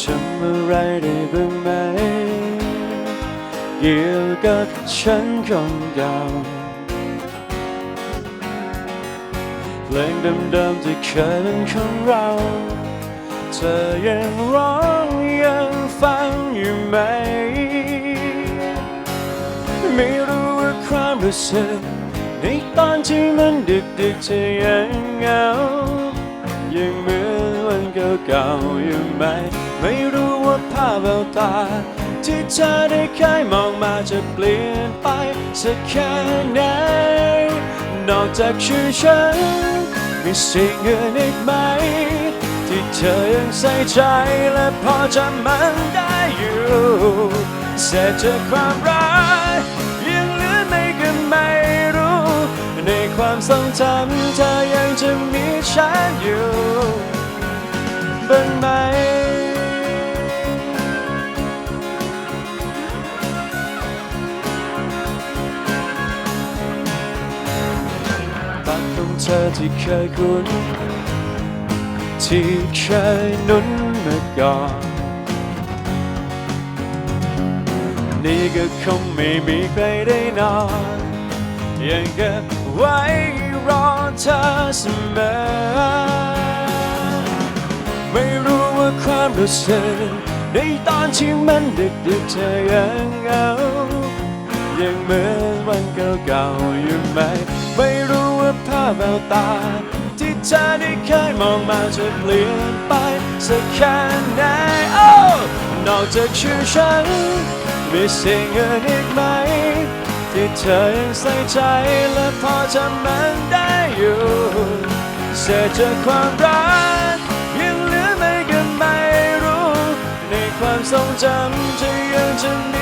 จำอะไรได้บ้างไหม เกี่ยวกับฉันคนเก่าเพลงเดิมๆที่เคยเป็นของเรา เธอยังร้องยังฟังอยู่ไหม ไม่รู้ว่าความรู้สึกในตอนที่มันดึกดึกๆเธอยังเหงายังเหมือนวันเก่าๆอยู่ไหม ไม่รู้ว่าภาพแววตา ที่เธอได้เคยมองมาจะเปลี่ยนไปสักแค่ไหน นอกจากชื่อฉัน มีสิ่งอื่นอีกไหม ที่เธอยังใส่ใจและพอจำมันได้อยู่เศษจากความรักยังเหลือไม่ก็ไม่รู้ ในความทรงจำเธอยังจะมีฉันอยู่บ้างไหม เธอที่เคยคุ้น ที่เคยนุ่นมาก่อน นี่ก็คงไม่มีใครได้นอนยังเก็บไว้รอเธอเสมอ ไม่รู้ว่าความรู้สึกในตอนที่มันดึกดึกเธอยังเหงายังเหมือนวันเก่าๆอยู่ไหม ไม่รู้ ว่าภาพแววตา ที่เธอได้เคยมองมาจะเปลี่ยนไปสักแค่ไหนโอ้นอกจากชื่อฉัน มีสิ่งอื่นอีกไหม ที่เธอยังใส่ใจและพอจำมันได้อยู่เศษจากความรัก ยังเหลือไม่ก็ไม่รู้ ในความทรงจำจะยังจะมี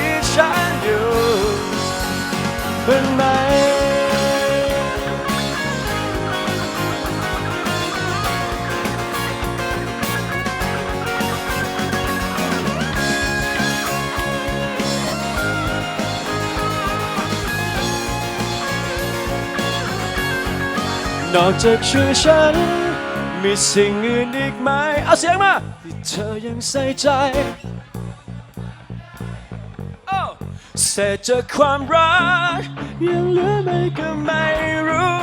นอกจากชื่อฉัน มีสิ่งอื่นอีกไหม เอาเสียงมา ที่เธอยังใส่ใจเศษจากความรัก ยังเหลือไม่ก็ไม่รู้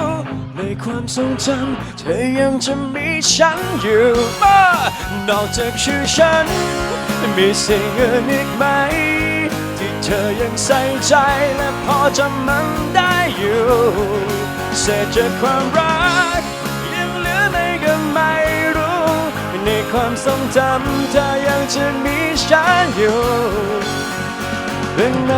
ในความทรงจำเธอยังจะมีฉันอยู่บ้านอกจากชื่อฉัน มีสิ่งอื่นอีกไหม ที่เธอยังใส่ใจและพอจำมันได้ อยู่เศษจากความรักยังเหลือในก็ไม่รู้ ในความทรงจำเธอยังจะมีฉันอยู่เป็นไหม